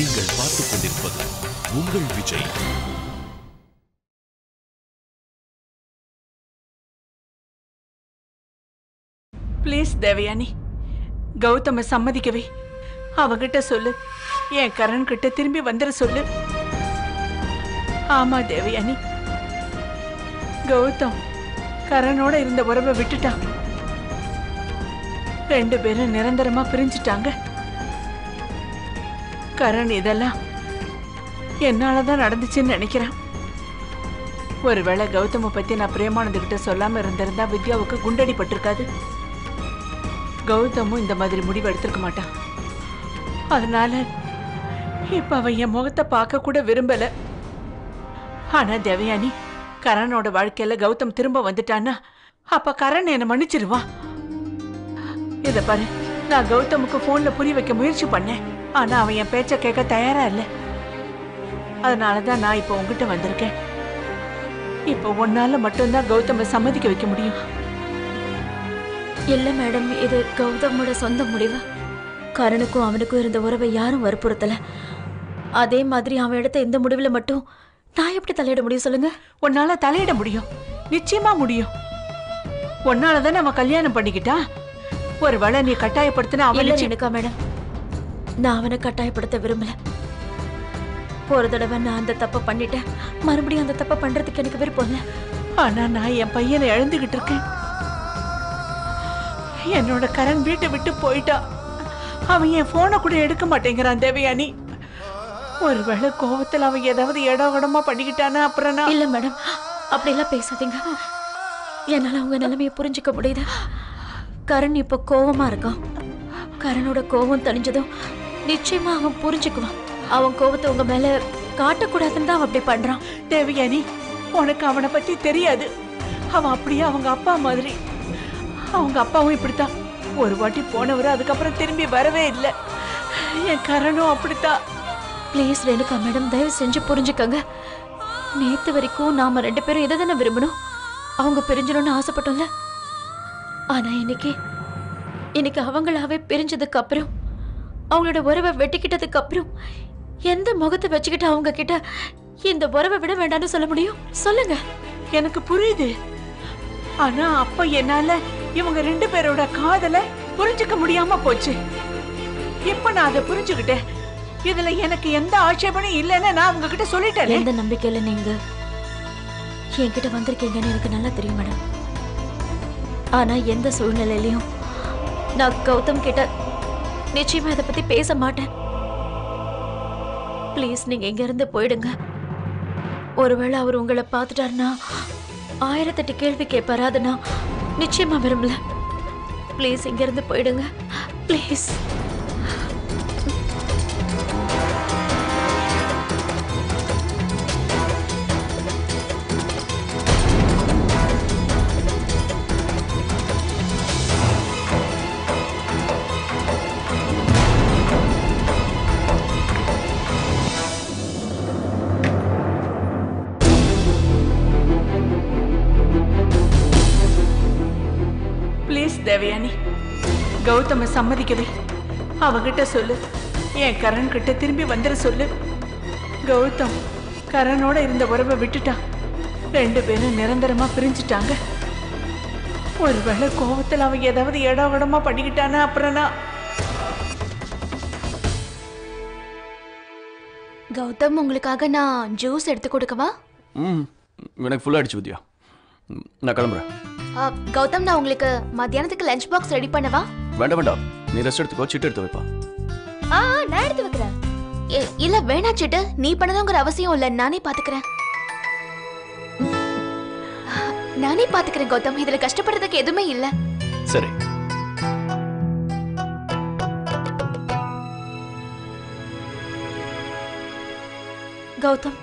நீங்கள் பார்த்துக் கொண்டிருப்பது உங்கள் விஜய். ப்ளீஸ் தேவயானி கௌதம சம்மதிக்கவே. அவகிட்ட சொல்லு. என் கரண் கிட்ட திரும்பி வந்துட சொல்லு. ஆமா தேவயானி கௌதம் கரணோட இருந்த உறவை விட்டுட்டான். ரெண்டு பேரும் நிரந்தரமா பிரிஞ்சுட்டாங்க. கரண் இதெல்லாம் என்னாலதான் நடந்துச்சுன்னு நினைக்கிறேன். ஒருவேளை கௌதம பத்தி நான் பிரேமானந்துகிட்ட சொல்லாம இருந்திருந்தா வித்யாவுக்கு குண்டடி பட்டிருக்காது கௌதமும் இந்த மாதிரி முடிவு எடுத்திருக்க மாட்டான். அதனால இப்ப அவன் என் முகத்தை பார்க்க கூட விரும்பல. ஆனா தேவயானி கரணோட வாழ்க்கையில கௌதம் திரும்ப வந்துட்டான்னா அப்ப கரண் என்னை மன்னிச்சிருவான். இத பாரு நான் கௌதமுக்கு போன்ல புரிய வைக்க முயற்சி பண்ணேன். ஆனா அவன் என் பேச்ச கேட்க தயாரா இல்ல. அதனாலதான் நான் இப்ப உங்ககிட்ட வந்திருக்கேன். இப்ப உன்னால மட்டும்தான் கௌதம சம்மதிக்க வைக்க முடியும். இல்ல மேடம் இது கௌதமோட சொந்த முடிவு? கரணுக்கும் அவனுக்கும் இருந்த உறவை யாரும் வற்புறுத்தல. அதே மாதிரி அவன் எடுத்த இந்த முடிவுல மட்டும் நான் எப்படி தலையிட முடியும் சொல்லுங்க? உன்னால தலையிட முடியும். நிச்சயமா முடியும். உன்னால தானே அவன் கல்யாணம் பண்ணிக்கிட்டான்? ஒருவேளை நீ கட்டாயப்படுத்தின அவன் எனக்கா மேடம் நான் அவனை கட்டாயப்படுத்த விரும்பல. ஒரு தடவை நான் அந்த தப்பை பண்ணிட்டேன். மறுபடியும் அந்த தப்பை பண்றதுக்கு எனக்கு விருப்பம் இல்லை. ஆனா நான் என் பையனை இழந்துகிட்டு இருக்கேன். என்னோட கரண் வீட்டை விட்டு போயிட்டான் அவன் என் போனை கூட எடுக்க மாட்டேங்கிறான் தேவயானி. ஒருவேளை கோவத்துல அவன் ஏதாவது இடமா பண்ணிக்கிட்டானா அப்புறம் நான்? இல்ல மேடம். அப்படியெல்லாம் பேசாதீங்க. என்னால உங்க நிலைமையை புரிஞ்சுக்க முடியுது. கரண் இப்ப கோவமா இருக்கான். கரனோட கோவம் தணிஞ்சதும் நிச்சயமா அவன் புரிஞ்சுக்குவான். அவன் கோவத்தை உங்க மேல காட்டக்கூடாதுன்னு தான் அவன் அப்படி பண்றான். தேவயானி உனக்கு அவனை பத்தி தெரியாது. அவன் அப்படியே அவங்க அப்பா மாதிரி. அவங்க அப்பாவும் இப்படித்தான். ஒரு வாட்டி போனவர் அதுக்கப்புறம் திரும்பி வரவே இல்லை. என் கரணும் அப்படித்தான். ப்ளீஸ் ரேணுகா மேடம் தயவு செஞ்சு புரிஞ்சுக்கங்க. நேத்து வரைக்கும் நாம ரெண்டு பேரும் எதை தானே விரும்பணும்? அவங்க பிரிஞ்சணும்னு ஆசைப்பட்டோம்ல. ஆனா இன்னைக்கு இன்னைக்கு அவங்களாவே பிரிஞ்சதுக்கு அப்புறம் அவங்களோட உறவை வெட்டிக்கிட்டதுக்கு அப்புறம் எந்த முகத்தை வச்சுக்கிட்டு அவங்க கிட்ட இந்த உறவை விட வேண்டாம்னு சொல்ல முடியும்? சொல்லுங்க. எனக்கு புரியுது. ஆனா அப்ப என்னால இவங்க ரெண்டு பேரோட காதலை புரிஞ்சுக்க முடியாம போச்சு. இப்ப நான் அதை புரிஞ்சுக்கிட்டேன். இதுல எனக்கு எந்த ஆட்சேபனையும் இல்லைன்னு நான் உங்ககிட்ட சொல்லிட்டேன். எந்த நம்பிக்கையில நீங்க என்கிட்ட வந்திருக்கீங்கன்னு எனக்கு நல்லா தெரியும் மேடம். ஆனா எந்த சூழ்நிலையிலையும் நான் கௌதம் கிட்ட நிச்சயமா இதை பத்தி பேச மாட்டேன். ப்ளீஸ் நீங்க இங்க இருந்து போயிடுங்க. ஒருவேளை அவர் உங்களை பார்த்துட்டாருன்னா ஆயிரத்தெட்டு கேள்வி கேட்பாரு அதை நான் நிச்சயமா விரும்பல. ப்ளீஸ் இங்க இருந்து போயிடுங்க. ப்ளீஸ் கௌதம சம்மதிக்கவே. அவகிட்ட சொல்லு. என் கரண் கிட்ட திரும்பி வந்துட சொல்லு. கௌதம் கரணோட இருந்த உறவை விட்டுட்டான் ரெண்டு பேரும் நிரந்தரமா பிரிஞ்சுட்டாங்க. ஒருவேளை கோவத்துல அவன் ஏதாவது இடமா பண்ணிக்கிட்டானா அப்புறம் நான் கௌதம் உங்களுக்காக நான் ஜூஸ் எடுத்து கொடுக்கவா? ம் எனக்கு ஃபுல்லாக அடிச்சு வித்தியா நான் கிளம்புறேன். ஆ, கௌதம் நான் உங்களுக்கு மத்தியானத்துக்கு லஞ்ச் பாக்ஸ் ரெடி பண்ணவா? வேண்டாம் வேண்டாம். நீ ரெஸ்ட் எடுத்துக்கோ சிட்டு எடுத்து வைப்பா. ஆ ஆ, நான் எடுத்து வைக்கிறேன். இல்ல வேணா சிட்டு. நீ பண்ணணுங்கிற அவசியம் இல்ல நானே பாத்துக்கிறேன். நானே பாத்துக்கிறேன் கௌதம். இதுல கஷ்டப்படுறதுக்கு எதுவுமே இல்ல. சரி. கௌதம்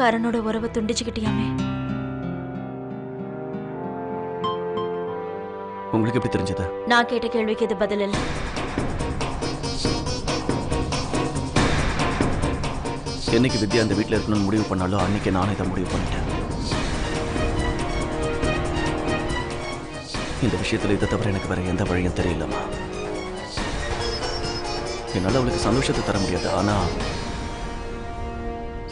கரனோட உறவை துண்டிச்சுக்கிட்டியாமே? உங்களுக்கு எப்படி தெரிஞ்சது? நான் கேட்ட கேள்விக்கு இது பதில் இல்லை. என்னைக்கு வித்யா அந்த வீட்டில் இருக்கணும்னு முடிவு பண்ணாலும் அன்னைக்கு நானே இதை முடிவு பண்ணிட்டேன். இந்த விஷயத்துல இதை தவிர எனக்கு வேற எந்த வழியும் தெரியலம்மா. என்னால அவளுக்கு சந்தோஷத்தை தர முடியாது. ஆனா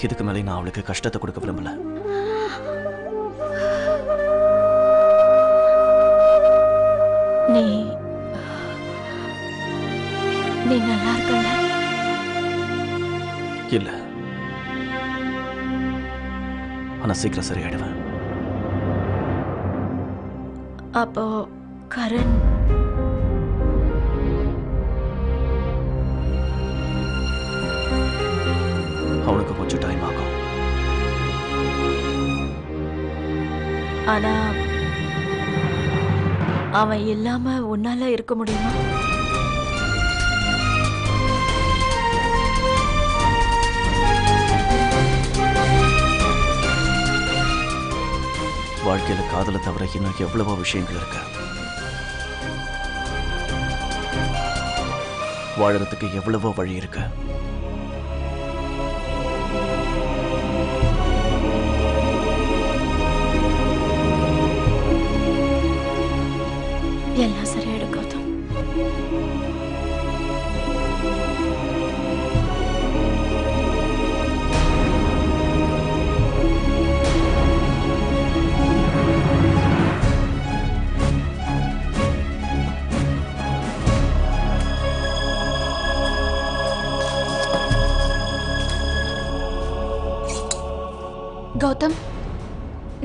இதுக்கு மேலே நான் அவளுக்கு கஷ்டத்தை கொடுக்க விரும்பல. நீ நீ நல்லா இருக்கல இல்ல. ஆனா சீக்கிரம் சரியாயிடுவேன். அப்போ கரண் ஆனா அவன் இல்லாம உன்னால இருக்க முடியுமா? வாழ்க்கையில காதலை தவிர இன்னும் எவ்வளவோ விஷயங்கள் இருக்கு. வாழறதுக்கு எவ்வளவோ வழி இருக்கு.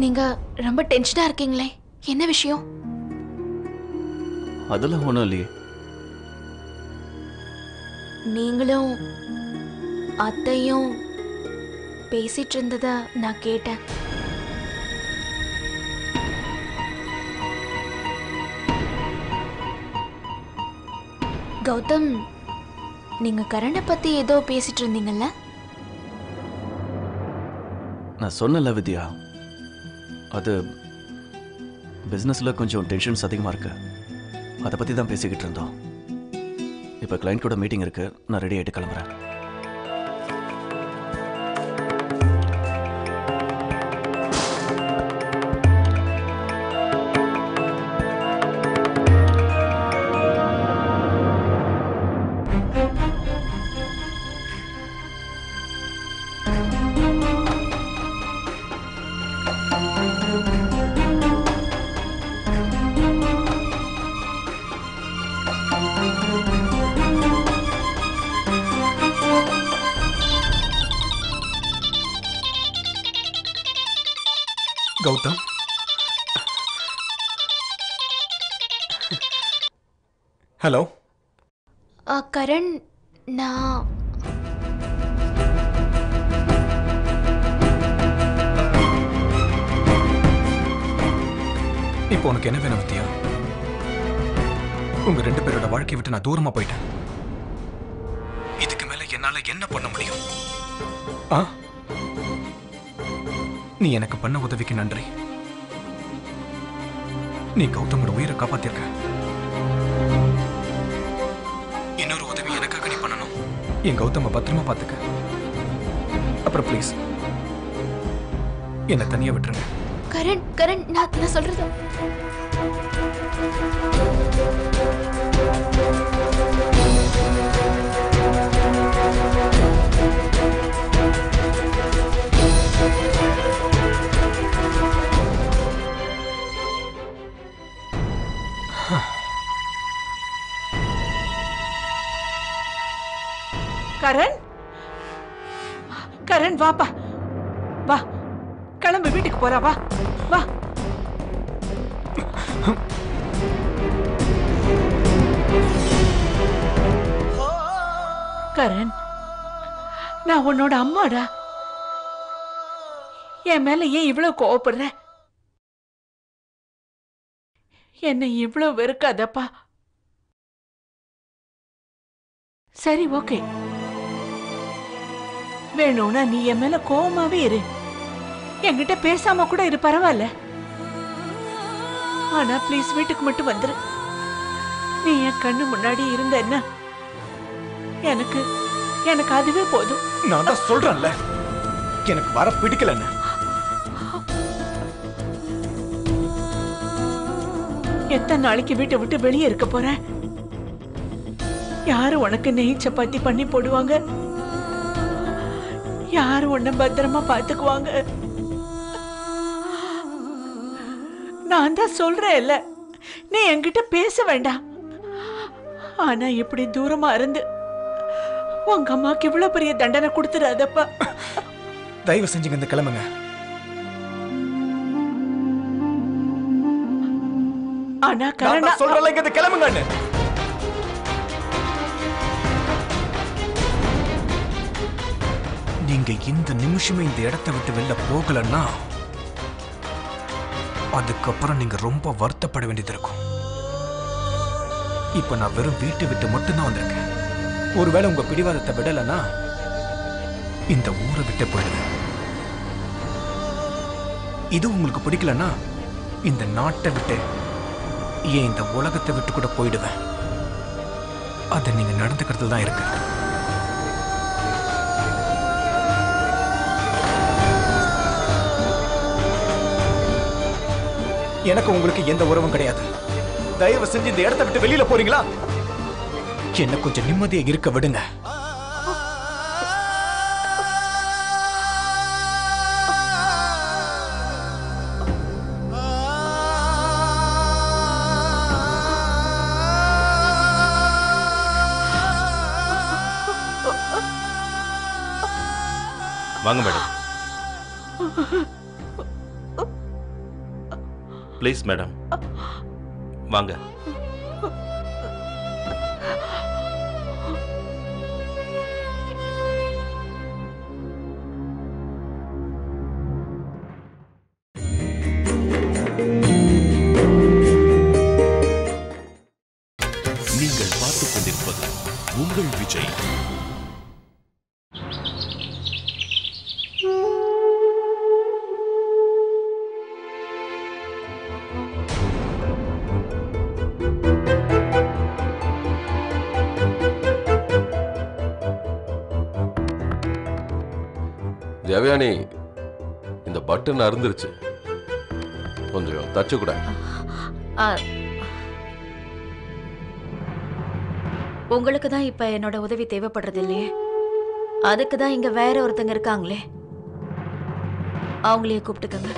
நீங்க ரொம்ப டென்ஷனா இருக்கீங்களே. என்ன விஷயம்? அதெல்லாம் ஒண்ணும் இல்லையே. நீங்களும் அத்தையும் பேசிட்டு இருந்தத நான் கேட்டேன். கௌதம் நீங்க கரணை பத்தி ஏதோ பேசிட்டு இருந்தீங்கல்ல? நான் சொன்னல வித்யா. அது பிஸ்னஸில் கொஞ்சம் டென்ஷன்ஸ் அதிகமாக இருக்கு. அதை பற்றி தான் பேசிக்கிட்டு இருந்தோம். இப்போ கிளைண்ட் கூட மீட்டிங் இருக்குது நான் ரெடி ஆகிட்டு கிளம்புறேன். ஹலோ. கரண் நான் இப்போ உனக்கு என்ன வேணும் வித்யா? உங்க ரெண்டு பேரோட வாழ்க்கையை விட்டு நான் தூரமா போயிட்டேன். இதுக்கு மேல என்னால என்ன பண்ண முடியும்? ஆ? நீ எனக்கு பண்ண உதவிக்கு நன்றி. நீ கௌதமோட உயிரை காப்பாத்திருக்க. என் கௌதம பத்திரமா பார்த்துக்க. அப்புறம் ப்ளீஸ் என்னை தனியா விட்டுருங்க. கரண் கரண் நான் நான் சொல்றது. வாப்பா வா. கிளம்பு வீட்டுக்கு போறா வா. வா. கரண் நான் உன்னோட அம்மாடா. என் மேல ஏன் இவ்வளவு கோவப்படுற? என்னை இவ்வளவு வெறுக்காதப்பா. சரி ஓகே. வேணும்னா நீ என் மேல கோவமாவே இரு. என்கிட்ட பேசாம கூட இரு பரவாயில்ல. ஆனா ப்ளீஸ் வீட்டுக்கு மட்டும் வந்துரு. நீ என் கண்ணு முன்னாடி இருந்த என்ன எனக்கு எனக்கு அதுவே போதும். நான் தான் சொல்றேன்ல. எனக்கு வர பிடிக்கலன்னு. எத்தனை நாளைக்கு வீட்டை விட்டு வெளியே இருக்க போற யாரு உனக்கு நெய் சப்பாத்தி பண்ணி போடுவாங்க? யாரு உன்னை பத்திரமா பாத்துக்குவாங்க நான் தான் சொல்றேன் இல்ல நீ என்கிட்ட பேச வேண்டாம். ஆனா இப்படி தூரமா இருந்து உங்க அம்மாக்கு இவ்வளவு பெரிய தண்டனை கொடுத்துடாதப்பா. தயவு செஞ்சுங்க இந்த கிளம்புங்க. ஆனா கரணா தான் சொல்றேன்ல இங்க கிளம்புங்கன்னு. நீங்க இந்த நிமிஷமே இந்த இடத்தை விட்டு வெளில போகலன்னா அதுக்கப்புறம் நீங்க ரொம்ப வருத்தப்பட வேண்டியது இருக்கும். இப்ப நான் வெறும் வீட்டை விட்டு மட்டும்தான் வந்திருக்கேன். ஒருவேளை உங்க பிடிவாதத்தை விடலைன்னா இந்த ஊரை விட்டு போயிடுவேன் இது உங்களுக்கு பிடிக்கலன்னா இந்த நாட்டை விட்டு ஏன் இந்த உலகத்தை விட்டு கூட போயிடுவேன். அதை நீங்க நடந்துக்கிறது தான் இருக்கு. எனக்கு உங்களுக்கு எந்த உறவும் கிடையாது. தயவு செஞ்சு இந்த இடத்தை விட்டு வெளியில போறீங்களா? என்ன கொஞ்சம் நிம்மதியை இருக்க விடுங்க. வாங்க மேடம். Please madam. வாங்க. நீங்கள் பார்த்துக் கொண்டிருப்பது உங்கள் விஜய். கல்யாணி இந்த பட்டன் அறுந்துருச்சு. கொஞ்சம் தச்சு கூட. உங்களுக்கு தான் இப்ப என்னோட உதவி தேவைப்படுறது இல்லையே? அதுக்கு தான் இங்க வேற ஒருத்தங்க இருக்காங்களே. அவங்களையே கூப்பிட்டுக்கங்க.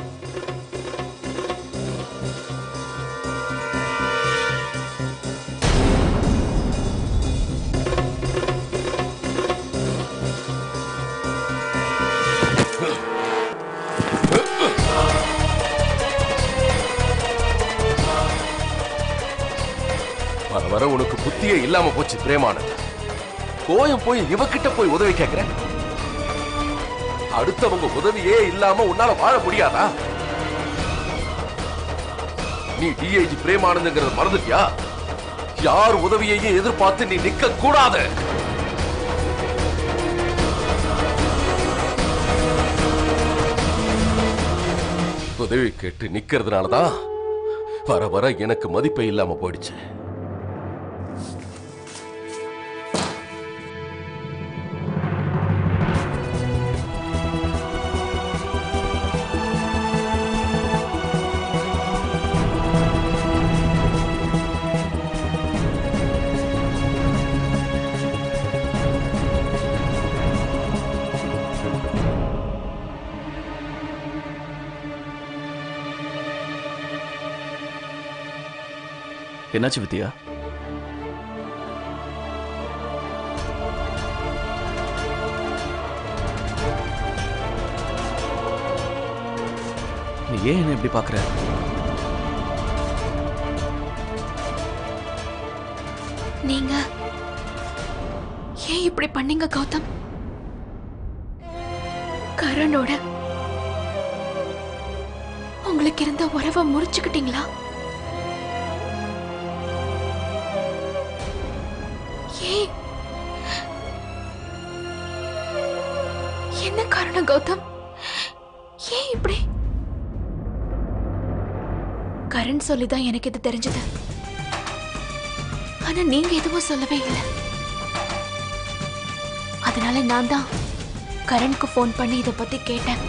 இல்லாம போச்சு பிரேமானந்த் கோயம் போய் இவகிட்ட போய் உதவி கேட்கிற அடுத்தவங்க உதவியே இல்லாம உன்னால வாழ முடியாதா? நீ டிஐஜி பிரேமானந்துங்கிறத மறந்துட்டியா? யார் உதவியையும் எதிர்பார்த்து நீ நிக்க கூடாது. உதவி கேட்டு நிக்கிறதுனாலதான் வர வர எனக்கு மதிப்பே இல்லாம போயிடுச்சு. என்னாச்சு வித்யா நீ ஏன் என்ன இப்படி பார்க்குற? நீங்க ஏன் இப்படி பண்ணீங்க கௌதம்? கரணோட உங்களுக்கு இருந்த உறவை முறிச்சுக்கிட்டீங்களா? என்ன காரணம் கௌதம்? ஏன் இப்படி? கரண் சொல்லிதான் எனக்கு இது தெரிஞ்சது. ஆனா நீங்க எதுவும் சொல்லவே இல்லை. அதனால நான் தான் கரண்க்கு ஃபோன் பண்ணி இதை பத்தி கேட்டேன்.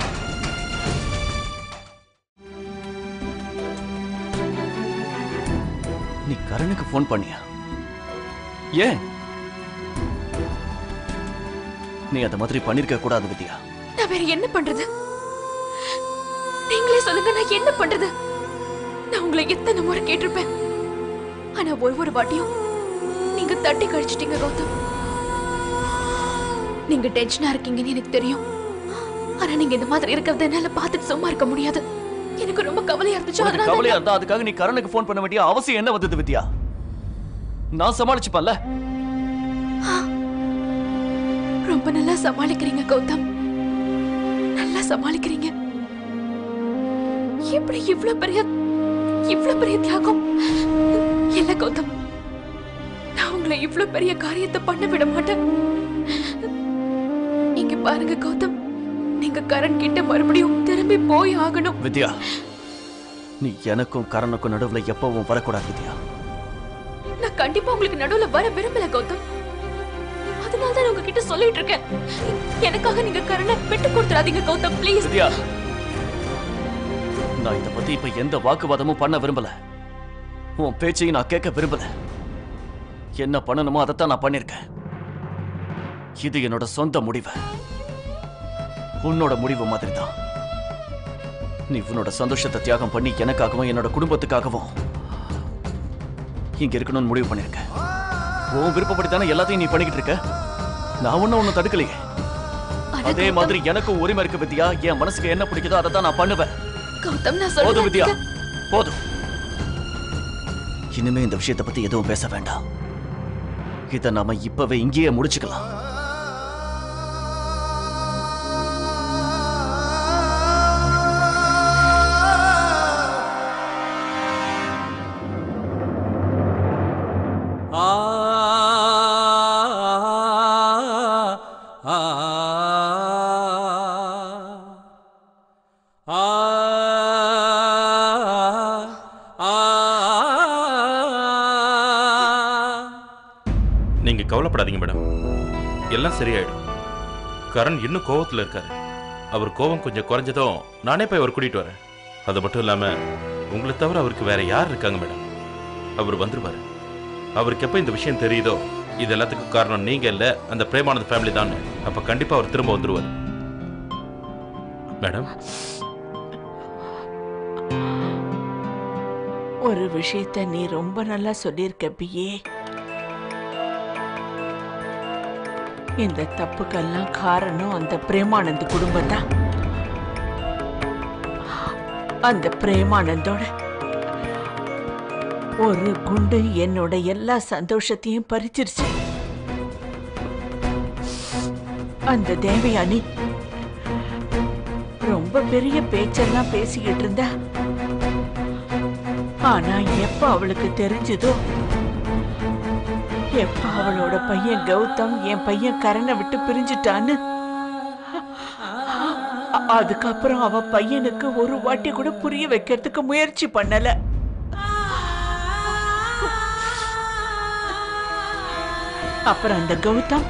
நீ கரணுக்கு ஃபோன் பண்ணியா? ஏன்? நீ அந்த மாதிரி பண்ணிருக்க கூடாது வித்யா. நான் வேற என்ன பண்றது? நீங்களே சொல்லுங்க நான் என்ன பண்றது? நான் உங்களை எத்தனை முறை கேட்டிருப்பேன். ஆனா ஒரு வாட்டியும் நீங்க தட்டி கழிச்சிட்டீங்க கௌதம் நீங்க டென்ஷனா இருக்கீங்கன்னு எனக்கு தெரியும். ஆனா நீங்க இந்த மாதிரி இருக்கிறத என்னால பார்த்துட்டு சும்மா இருக்க முடியாது. எனக்கு ரொம்ப கவலையா இருந்துச்சு அதனால கவலையா இருந்தா அதுக்காக நீ கரணுக்கு ஃபோன் பண்ண வேண்டிய அவசியம் என்ன வந்தது வித்யா? நான் சமாளிச்சுப்பேன்ல? ரொம்ப நல்லா சமாளிக்கிறீங்க கௌதம். நல்லா சமாளிக்கிறீங்க. எப்படி இவ்ளோ பெரிய இவ்ளோ பெரிய தியாகம்? இல்ல கௌதம். நான் உங்களை இவ்ளோ பெரிய காரியத்தை பண்ண விட மாட்டேன். இங்க பாருங்க கௌதம். நீங்க கரண் கிட்ட மறுபடியும் திரும்பி போய் ஆகணும். வித்யா நீ எனக்கும் கரணுக்கும் நடுவுல எப்பவும் வரக்கூடாது வித்யா. நான் கண்டிப்பா உங்களுக்கு நடுவுல வர விரும்பல கௌதம். அதனால தான் உங்ககிட்ட சொல்லிட்டு இருக்கேன். எனக்காக நீங்க கருணை விட்டு கொடுத்துறாதீங்க கௌதம். ப்ளீஸ் வித்யா நான் இதை பத்தி இப்ப எந்த வாக்குவாதமும் பண்ண விரும்பல. உன் பேச்சையும் நான் கேட்க விரும்பல. என்ன பண்ணணுமோ அதைத்தான் நான் பண்ணிருக்கேன். இது என்னோட சொந்த முடிவு. உன்னோட முடிவு மாதிரி தான் நீ உன்னோட சந்தோஷத்தை தியாகம் பண்ணி எனக்காகவும் என்னோட குடும்பத்துக்காகவும் இங்க இருக்கணும்னு முடிவு பண்ணிருக்கேன் உன் விருப்பப்படி தானே எல்லாத்தையும் நீ பண்ணிக்கிட்டு இருக்க? நான் ஒன்னும் ஒன்னும் தடுக்கலையே. அதே மாதிரி எனக்கும் உரிமை இருக்கு வித்யா. என் மனசுக்கு என்ன பிடிக்குதோ அதை தான் நான் பண்ணுவேன். கௌதம் நான் போதும் வித்யா. போதும். இனிமே இந்த விஷயத்தை பத்தி எதுவும் பேச வேண்டாம். இத நாம இப்பவே இங்கேயே முடிச்சுக்கலாம். கவலைப்படாதீங்க மேடம். எல்லாம் சரியாயிடும். கரண் இன்னும் கோவத்துல இருக்காரு. அவர் கோவம் கொஞ்சம் குறைஞ்சதும் நானே போய் அவர் கூட்டிட்டு வரேன். அது மட்டும் இல்லாம உங்களை தவிர அவருக்கு வேற யார் இருக்காங்க மேடம்? அவர் வந்துருவாரு. அவருக்கு எப்போ இந்த விஷயம் தெரியுதோ இது எல்லாத்துக்கும் காரணம் நீங்க இல்ல அந்த பிரேமானந்த் ஃபேமிலி தான். அப்ப கண்டிப்பா அவர் திரும்ப வந்துடுவார் மேடம்? ஒரு விஷயத்த நீ ரொம்ப நல்லா சொல்லியிருக்க பியே. இந்த தப்புக்கெல்லாம் காரணம் அந்த பிரேமானந்த் குடும்பம் தான் அந்த பிரேமானந்தோட ஒரு குண்டு என்னோட எல்லா சந்தோஷத்தையும் பறிச்சிருச்சு. அந்த தேவயானி ரொம்ப பெரிய பேச்செல்லாம் பேசிக்கிட்டு இருந்தா. ஆனா எப்ப அவளுக்கு தெரிஞ்சதோ எப்ப அவளோட பையன் கௌதம் என் பையன் கரணை விட்டு பிரிஞ்சுட்டான்னு. அதுக்கப்புறம் அவ பையனுக்கு ஒரு வாட்டி கூட புரிய வைக்கிறதுக்கு முயற்சி பண்ணல. அப்புறம் அந்த கௌதம்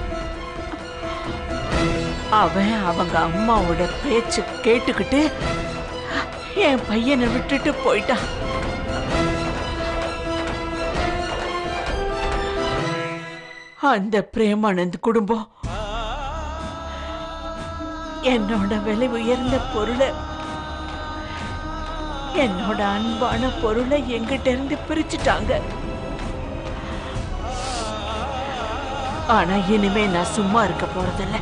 அவன் அவங்க அம்மாவோட பேச்சு கேட்டுக்கிட்டு என் பையனை விட்டுட்டு போயிட்டான். அந்த பிரேமானந்த் குடும்பம். என்னோட விலை உயர்ந்த பொருளை என்னோட அன்பான பொருளை எங்கிட்ட இருந்து பிரிச்சுட்டாங்க. ஆனா இனிமே நான் சும்மா இருக்க போறதில்ல.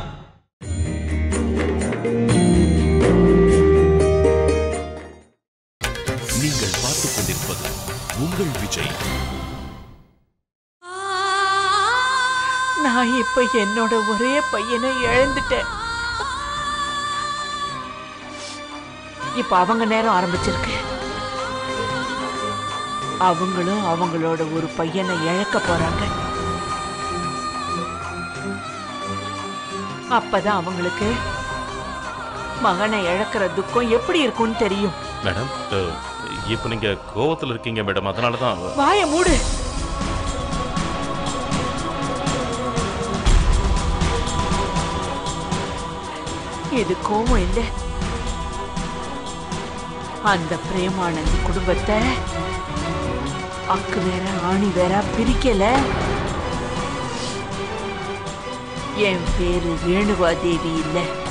இப்ப என்னோட ஒரே பையனை இழந்துட்டேன். இப்ப அவங்க நேரம் ஆரம்பிச்சிருக்கு. அவங்களும் அவங்களோட ஒரு பையனை இழக்க போறாங்க. அப்பதான் அவங்களுக்கு மகனை இழக்கிற துக்கம் எப்படி இருக்கும்னு தெரியும். மேடம் இப்போ நீங்க கோவத்துல இருக்கீங்க மேடம் அதனால தான் வாய மூடு. இது கோவம் இல்ல? அந்த பிரேமானந்தி குடும்பத்தை அக்கு வேற ஆணி வேற பிரிக்கல. என் பேரு ரேணுகா தேவி இல்லை.